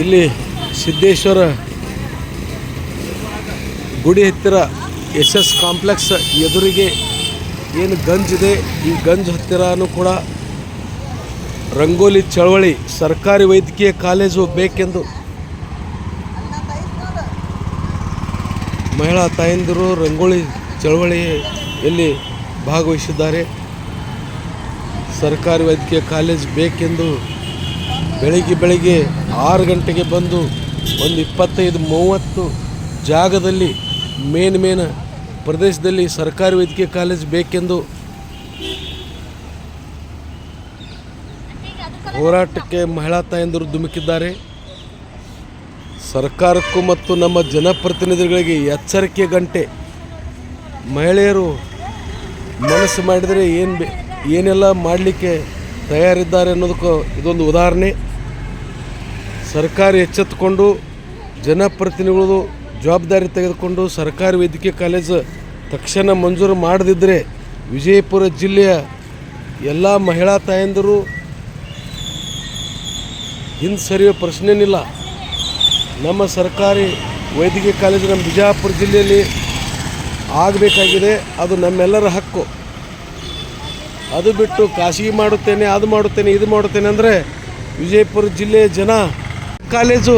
ಇಲ್ಲಿ ಸಿದ್ದೇಶ್ವರ ಗುಡಿ ಹತ್ತಿರ ಎಸ್ ಎಸ್ ಕಾಂಪ್ಲೆಕ್ಸ್ ಎದುರಿಗೆ ಏನು ಗಂಜ್ ಇದೆ, ಈ ಗಂಜ್ ಹತ್ತಿರನೂ ಕೂಡ ರಂಗೋಲಿ ಚಳವಳಿ ಸರ್ಕಾರಿ ವೈದ್ಯಕೀಯ ಕಾಲೇಜು ಬೇಕೆಂದು ಮಹಿಳಾ ತಾಯಂದಿರು ರಂಗೋಲಿ ಚಳವಳಿಯಲ್ಲಿ ಭಾಗವಹಿಸಿದ್ದಾರೆ. ಸರ್ಕಾರಿ ವೈದ್ಯಕೀಯ ಕಾಲೇಜ್ ಬೇಕೆಂದು ಬೆಳಿಗ್ಗೆ ಬೆಳಿಗ್ಗೆ ಆರು ಗಂಟೆಗೆ ಬಂದು ಒಂದು ಇಪ್ಪತ್ತೈದು ಮೂವತ್ತು ಜಾಗದಲ್ಲಿ ಮೇನ್ ಮೇನ್ ಪ್ರದೇಶದಲ್ಲಿ ಸರ್ಕಾರಿ ವೈದ್ಯಕೀಯ ಕಾಲೇಜ್ ಬೇಕೆಂದು ಹೋರಾಟಕ್ಕೆ ಮಹಿಳಾ ತಾಯಂದಿರು ಧುಮುಕಿದ್ದಾರೆ. ಸರ್ಕಾರಕ್ಕೂ ಮತ್ತು ನಮ್ಮ ಜನಪ್ರತಿನಿಧಿಗಳಿಗೆ ಎಚ್ಚರಿಕೆ ಗಂಟೆ. ಮಹಿಳೆಯರು ಮನಸ್ಸು ಮಾಡಿದರೆ ಏನು ಬೆ ಏನೆಲ್ಲ ಮಾಡಲಿಕ್ಕೆ ತಯಾರಿದ್ದಾರೆ ಅನ್ನೋದಕ್ಕೂ ಇದೊಂದು ಉದಾಹರಣೆ. ಸರ್ಕಾರ ಎಚ್ಚೆತ್ತುಕೊಂಡು ಜನಪ್ರತಿನಿಧಿಗಳು ಜವಾಬ್ದಾರಿ ತೆಗೆದುಕೊಂಡು ಸರ್ಕಾರಿ ವೈದ್ಯಕೀಯ ಕಾಲೇಜು ತಕ್ಷಣ ಮಂಜೂರು ಮಾಡದಿದ್ದರೆ ವಿಜಯಪುರ ಜಿಲ್ಲೆಯ ಎಲ್ಲ ಮಹಿಳಾ ತಾಯಂದಿರು ಹಿಂದೆ ಸರಿಯೋ ಪ್ರಶ್ನೆನಿಲ್ಲ ನಮ್ಮ ಸರ್ಕಾರಿ ವೈದ್ಯಕೀಯ ಕಾಲೇಜು ನಮ್ಮ ಬಿಜಾಪುರ ಜಿಲ್ಲೆಯಲ್ಲಿ ಆಗಬೇಕಾಗಿದೆ. ಅದು ನಮ್ಮೆಲ್ಲರ ಹಕ್ಕು. ಅದು ಬಿಟ್ಟು ಖಾಸಗಿ ಮಾಡುತ್ತೇನೆ, ಅದು ಮಾಡುತ್ತೇನೆ, ಇದು ಮಾಡುತ್ತೇನೆ ಅಂದರೆ ವಿಜಯಪುರ ಜಿಲ್ಲೆಯ ಜನ ಕಾಲೇಜು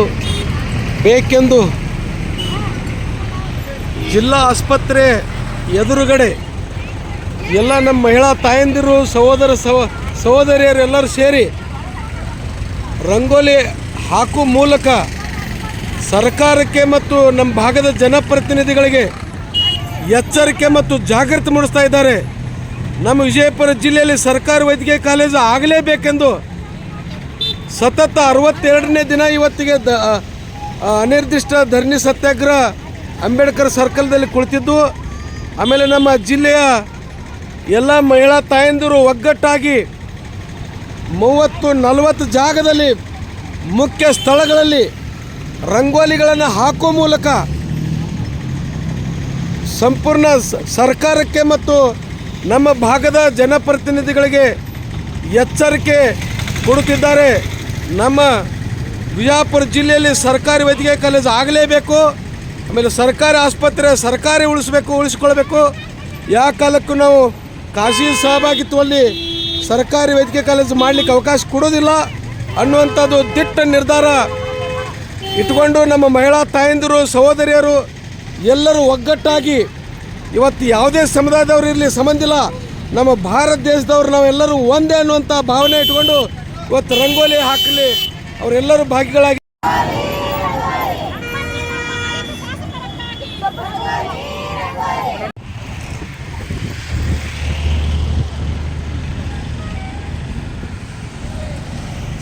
ಬೇಕೆಂದು ಜಿಲ್ಲಾ ಆಸ್ಪತ್ರೆ ಎದುರುಗಡೆ ಎಲ್ಲ ನಮ್ಮ ಮಹಿಳಾ ತಾಯಂದಿರು, ಸಹೋದರ ಸಹ ಸಹೋದರಿಯರೆಲ್ಲರೂ ಸೇರಿ ರಂಗೋಲಿ ಹಾಕುವ ಮೂಲಕ ಸರ್ಕಾರಕ್ಕೆ ಮತ್ತು ನಮ್ಮ ಭಾಗದ ಜನಪ್ರತಿನಿಧಿಗಳಿಗೆ ಎಚ್ಚರಿಕೆ ಮತ್ತು ಜಾಗೃತಿ ಮೂಡಿಸ್ತಾ ಇದ್ದಾರೆ. ನಮ್ಮ ವಿಜಯಪುರ ಜಿಲ್ಲೆಯಲ್ಲಿ ಸರ್ಕಾರಿ ವೈದ್ಯಕೀಯ ಕಾಲೇಜು ಆಗಲೇಬೇಕೆಂದು ಸತತ ಅರವತ್ತೆರಡನೇ ದಿನ ಇವತ್ತಿಗೆ ದ ಅನಿರ್ದಿಷ್ಟ ಧರಣಿ ಸತ್ಯಾಗ್ರಹ ಅಂಬೇಡ್ಕರ್ ಸರ್ಕಲ್ದಲ್ಲಿ ಕುಳಿತಿದ್ದು, ಆಮೇಲೆ ನಮ್ಮ ಜಿಲ್ಲೆಯ ಎಲ್ಲ ಮಹಿಳಾ ತಾಯಂದಿರು ಒಗ್ಗಟ್ಟಾಗಿ ಮೂವತ್ತು, ನಲವತ್ತು ಜಾಗದಲ್ಲಿ ಮುಖ್ಯ ಸ್ಥಳಗಳಲ್ಲಿ ರಂಗೋಲಿಗಳನ್ನು ಹಾಕೋ ಮೂಲಕ ಸಂಪೂರ್ಣ ಸರ್ಕಾರಕ್ಕೆ ಮತ್ತು ನಮ್ಮ ಭಾಗದ ಜನಪ್ರತಿನಿಧಿಗಳಿಗೆ ಎಚ್ಚರಿಕೆ ಕೊಡುತ್ತಿದ್ದಾರೆ. ನಮ್ಮ ಬಿಜಾಪುರ ಜಿಲ್ಲೆಯಲ್ಲಿ ಸರ್ಕಾರಿ ವೈದ್ಯಕೀಯ ಕಾಲೇಜ್ ಆಗಲೇಬೇಕು, ಆಮೇಲೆ ಸರ್ಕಾರಿ ಆಸ್ಪತ್ರೆ ಸರ್ಕಾರಿ ಉಳಿಸ್ಬೇಕು, ಉಳಿಸ್ಕೊಳ್ಬೇಕು. ಯಾವ ಕಾಲಕ್ಕೂ ನಾವು ಖಾಸಗಿ ಸಹಭಾಗಿತ್ವದಲ್ಲಿ ಸರ್ಕಾರಿ ವೈದ್ಯಕೀಯ ಕಾಲೇಜು ಮಾಡಲಿಕ್ಕೆ ಅವಕಾಶ ಕೊಡೋದಿಲ್ಲ ಅನ್ನುವಂಥದ್ದು ದಿಟ್ಟ ನಿರ್ಧಾರ ಇಟ್ಕೊಂಡು ನಮ್ಮ ಮಹಿಳಾ ತಾಯಂದಿರು, ಸಹೋದರಿಯರು ಎಲ್ಲರೂ ಒಗ್ಗಟ್ಟಾಗಿ ಇವತ್ತು ಯಾವುದೇ ಸಮುದಾಯದವರು ಇರಲಿ ಸಂಬಂಧಿಲ್ಲ ನಮ್ಮ ಭಾರತ ದೇಶದವರು ನಾವೆಲ್ಲರೂ ಒಂದೇ ಅನ್ನುವಂಥ ಭಾವನೆ ಇಟ್ಕೊಂಡು ಇವತ್ತು ರಂಗೋಲಿ ಹಾಕಲಿ, ಅವರೆಲ್ಲರೂ ಭಾಗಿಗಳಾಗಿ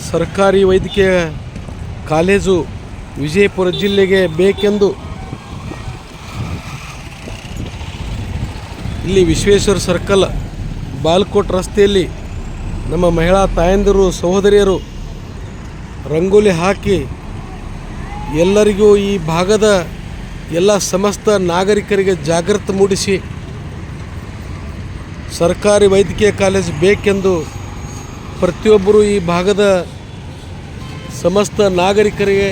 ಸರ್ಕಾರಿ ವೈದ್ಯಕೀಯ ಕಾಲೇಜು ವಿಜಯಪುರ ಜಿಲ್ಲೆಗೆ ಬೇಕೆಂದು ಇಲ್ಲಿ ವಿಶ್ವೇಶ್ವರ ಸರ್ಕಲ್ ಬಾಲ್ಕೋಟ್ ರಸ್ತೆಯಲ್ಲಿ ನಮ್ಮ ಮಹಿಳಾ ತಾಯಂದಿರು, ಸಹೋದರಿಯರು, ರಂಗೋಲಿ ಹಾಕಿ ಎಲ್ಲರಿಗೂ ಈ ಭಾಗದ ಎಲ್ಲ ಸಮಸ್ತ ನಾಗರಿಕರಿಗೆ ಜಾಗೃತಿ ಮೂಡಿಸಿ ಸರ್ಕಾರಿ ವೈದ್ಯಕೀಯ ಕಾಲೇಜ್ ಬೇಕೆಂದು ಪ್ರತಿಯೊಬ್ಬರು ಈ ಭಾಗದ ಸಮಸ್ತ ನಾಗರಿಕರಿಗೆ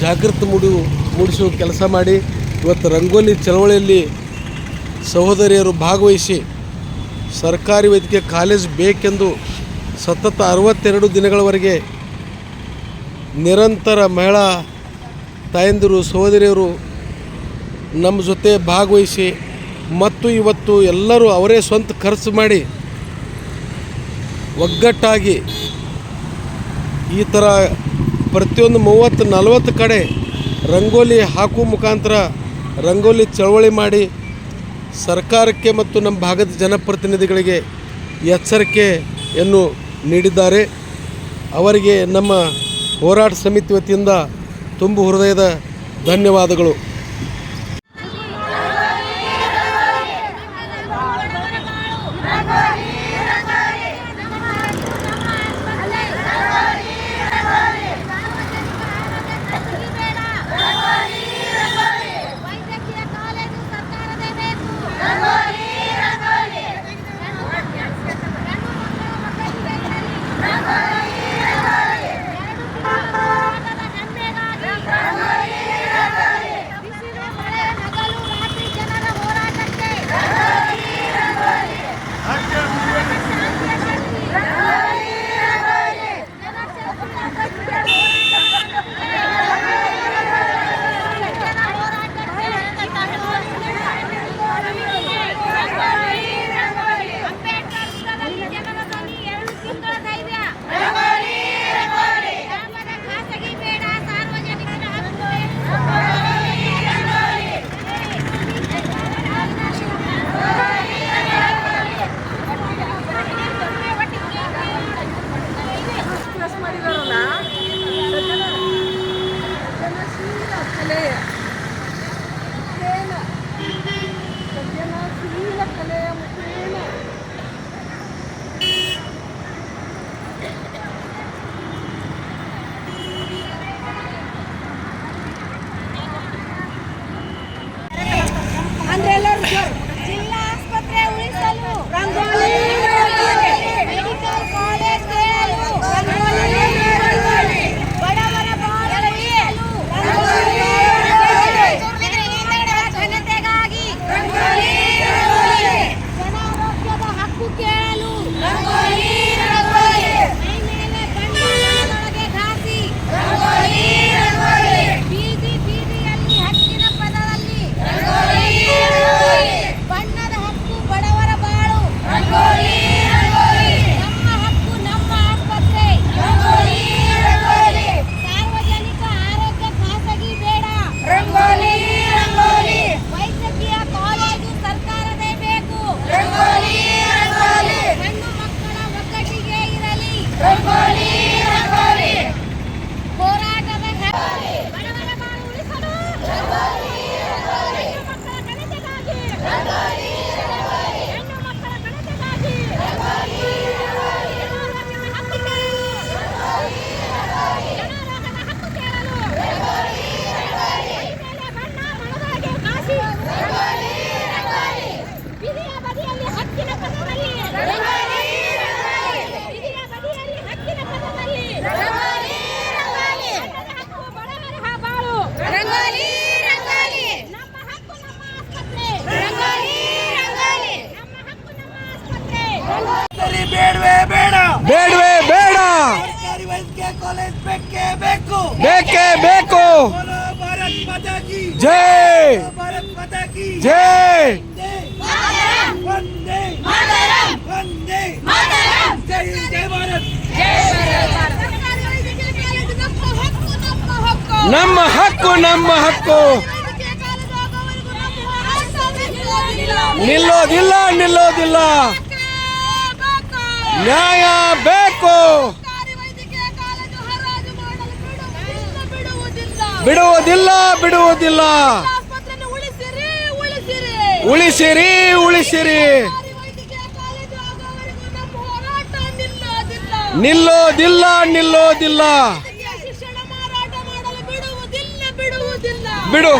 ಜಾಗೃತಿ ಮೂಡಿ, ಮೂಡಿಸುವ ಕೆಲಸ ಮಾಡಿ ಇವತ್ತು ರಂಗೋಲಿ ಚಳವಳಿಯಲ್ಲಿ ಸಹೋದರಿಯರು ಭಾಗವಹಿಸಿ ಸರ್ಕಾರಿ ವೈದ್ಯಕೀಯ ಕಾಲೇಜ್ ಬೇಕೆಂದು ಸತತ ಅರವತ್ತೆರಡು ದಿನಗಳವರೆಗೆ ನಿರಂತರ ಮಹಿಳಾ ತಾಯಂದಿರು, ಸಹೋದರಿಯರು ನಮ್ಮ ಜೊತೆ ಭಾಗವಹಿಸಿ ಮತ್ತು ಇವತ್ತು ಎಲ್ಲರೂ ಅವರೇ ಸ್ವಂತ ಖರ್ಚು ಮಾಡಿ ಒಗ್ಗಟ್ಟಾಗಿ ಈ ಥರ ಪ್ರತಿಯೊಂದು ಮೂವತ್ತು, ನಲವತ್ತು ಕಡೆ ರಂಗೋಲಿ ಹಾಕುವ ಮುಖಾಂತರ ರಂಗೋಲಿ ಚಳವಳಿ ಮಾಡಿ ಸರ್ಕಾರಕ್ಕೆ ಮತ್ತು ನಮ್ಮ ಭಾಗದ ಜನಪ್ರತಿನಿಧಿಗಳಿಗೆ ಎಚ್ಚರಿಕೆಯನ್ನು ನೀಡಿದ್ದಾರೆ. ಅವರಿಗೆ ನಮ್ಮ ಹೋರಾಟ ಸಮಿತಿ ವತಿಯಿಂದ ತುಂಬು ಹೃದಯದ ಧನ್ಯವಾದಗಳು. ಜೈ! ನಮ್ಮ ಹಕ್ಕು ನಮ್ಮ ಹಕ್ಕು. ನಿಲ್ಲೋದಿಲ್ಲ ನಿಲ್ಲೋದಿಲ್ಲ. ನ್ಯಾಯ ಬೇಕು. ಬಿಡುವುದಿಲ್ಲ ಬಿಡುವುದಿಲ್ಲ. ಉಳಿಸಿರಿ ಉಳಿಸಿರಿ. ನಿಲ್ಲೋದಿಲ್ಲ ನಿಲ್ಲೋದಿಲ್ಲ. ಬಿಡು.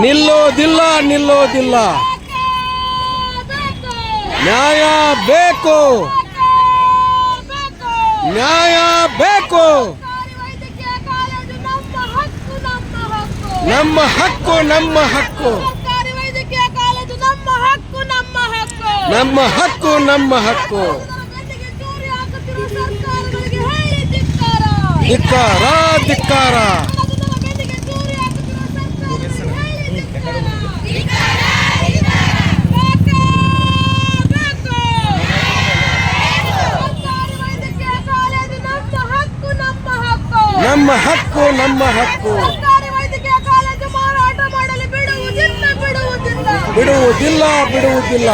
ನಿಲ್ಲೋದಿಲ್ಲ ನಿಲ್ಲೋದಿಲ್ಲ. ನ್ಯಾಯ ಬೇಕು. ನ್ಯಾಯ ಬೇಕು. ನಮ್ಮ ಹಕ್ಕು ನಮ್ಮ ಹಕ್ಕು. ನಮ್ಮ ಹಕ್ಕು ನಮ್ಮ ಹಕ್ಕು. ಧಿಕ್ಕಾರ. ಧಿಕ್ಕಾರ ನಮ್ಮ ಹಕ್ಕು ನಮ್ಮ ಹಕ್ಕು. ಬಿಡುವುದಿಲ್ಲ ಬಿಡುವುದಿಲ್ಲ.